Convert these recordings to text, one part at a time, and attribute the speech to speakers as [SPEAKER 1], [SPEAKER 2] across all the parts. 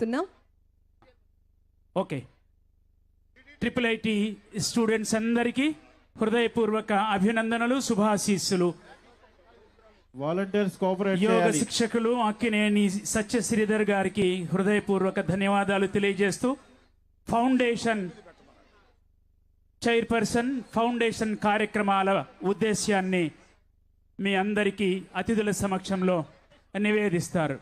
[SPEAKER 1] తున్నాం
[SPEAKER 2] okay. Triple IT students అందరికీ హృదయపూర్వక అభినందనలు శుభాశీస్సులు.
[SPEAKER 3] వాలంటీర్స్ కోఆపరేట్
[SPEAKER 2] యోగ శిక్షకులు అక్కినేని సత్య శ్రీధర్ గారికి హృదయపూర్వక ధన్యవాదాలు తెలియజేస్తూ ఫౌండేషన్ చైర్పర్సన్ ఫౌండేషన్ కార్యక్రమాల ఉద్దేశ్యాన్ని మీ అందరికీ అతిథుల సమక్షంలో నివేదిస్తారు.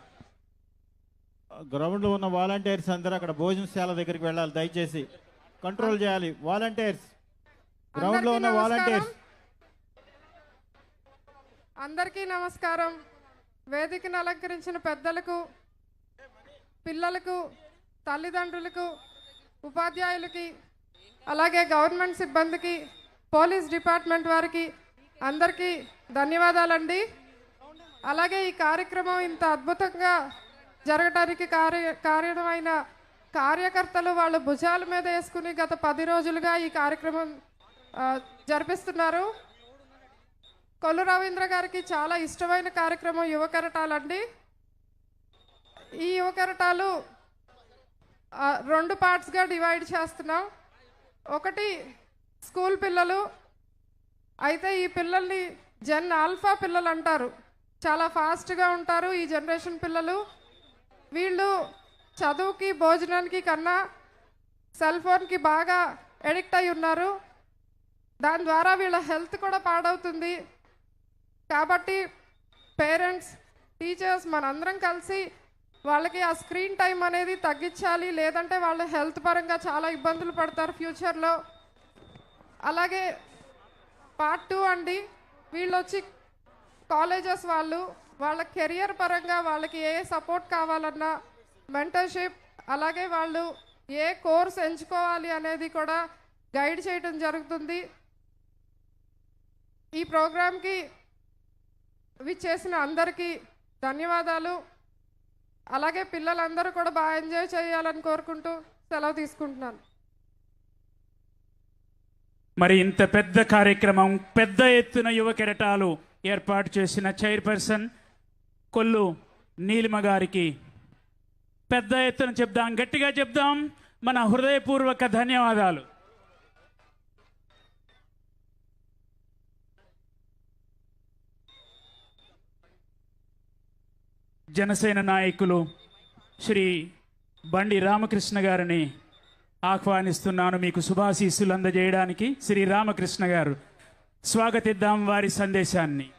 [SPEAKER 3] గ్రౌండ్లో ఉన్న వాలంటీర్స్ అందరూ అక్కడ భోజనశాల దగ్గరికి వెళ్ళాలి దయచేసి కంట్రోల్ చేయాలి. వాలంటీర్స్ గ్రౌండ్లో ఉన్న వాలంటీర్స్.
[SPEAKER 4] అందరికీ నమస్కారం. వేదికను అలంకరించిన పెద్దలకు పిల్లలకు తల్లిదండ్రులకు ఉపాధ్యాయులకి అలాగే గవర్నమెంట్ సిబ్బందికి పోలీస్ డిపార్ట్మెంట్ వారికి అందరికీ ధన్యవాదాలండి. అలాగే ఈ కార్యక్రమం ఇంత అద్భుతంగా జరగటానికి కార్య కారణమైన కార్యకర్తలు వాళ్ళ భుజాల మీద వేసుకుని గత పది రోజులుగా ఈ కార్యక్రమం జరిపిస్తున్నారు. కొల్లు రవీంద్ర గారికి చాలా ఇష్టమైన కార్యక్రమం యువకరటాలండి. ఈ యువకరటాలు రెండు పార్ట్స్గా డివైడ్ చేస్తున్నాం. ఒకటి స్కూల్ పిల్లలు అయితే ఈ పిల్లల్ని జెన్ ఆల్ఫా పిల్లలు అంటారు. చాలా ఫాస్ట్గా ఉంటారు ఈ జనరేషన్ పిల్లలు. వీళ్ళు చదువుకి భోజనానికి కన్నా సెల్ ఫోన్కి బాగా ఎడిక్ట్ అయి ఉన్నారు. దాని ద్వారా వీళ్ళ హెల్త్ కూడా పాడవుతుంది. కాబట్టి పేరెంట్స్ టీచర్స్ మనందరం కలిసి వాళ్ళకి ఆ స్క్రీన్ టైం అనేది తగ్గించాలి. లేదంటే వాళ్ళ హెల్త్ పరంగా చాలా ఇబ్బందులు పడతారు ఫ్యూచర్లో. అలాగే పార్ట్ టూ అండి. వీళ్ళు వచ్చి కాలేజెస్ వాళ్ళు వాళ్ళ కెరియర్ పరంగా వాళ్ళకి ఏ సపోర్ట్ కావాలన్నా మెంటర్షిప్ అలాగే వాళ్ళు ఏ కోర్స్ ఎంచుకోవాలి అనేది కూడా గైడ్ చేయడం జరుగుతుంది. ఈ ప్రోగ్రాంకి విచ్చేసిన అందరికీ ధన్యవాదాలు. అలాగే పిల్లలందరూ కూడా బాగా ఎంజాయ్ చేయాలని కోరుకుంటూ సెలవు తీసుకుంటున్నాను.
[SPEAKER 2] మరి ఇంత పెద్ద కార్యక్రమం పెద్ద ఎత్తున యువ కెరటాలు ఏర్పాటు చేసిన చైర్పర్సన్ కొల్లు నీలిమ గారికి పెద్ద ఎత్తున చెప్దాం గట్టిగా చెప్దాం. మన హృదయపూర్వక ధన్యవాదాలు. జనసేన నాయకులు శ్రీ బండి రామకృష్ణ గారిని ఆహ్వానిస్తున్నాను మీకు శుభాశీస్సులు అందజేయడానికి. శ్రీ రామకృష్ణ గారు స్వాగతిద్దాం వారి సందేశాన్ని.